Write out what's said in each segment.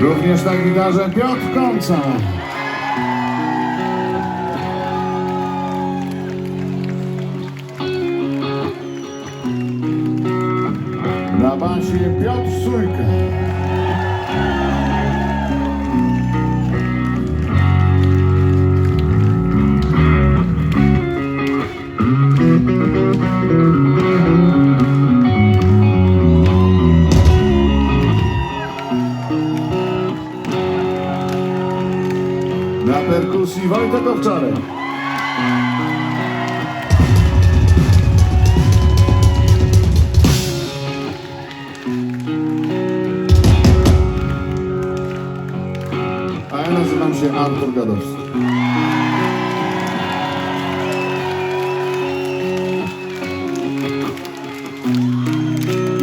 również na gitarze Piotr Końca. Na basie Piotr Sójka. Na perkusji Wojtek Owczarek. A ja nazywam się Artur Gadowski.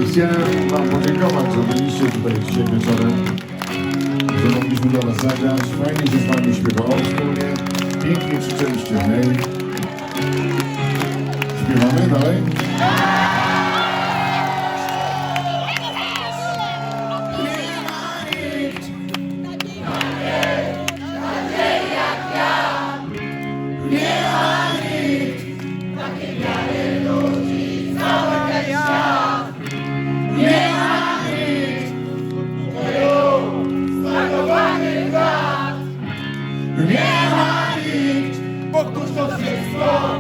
I chciałem Wam podziękować, że byliście tutaj dzisiaj wieczorem mogliśmy dla Was zagrać. Fajnie się z Wami śpiewało wspólnie. Pięknie krzyczeliście hej. Nie ma nikt, bo to wszystko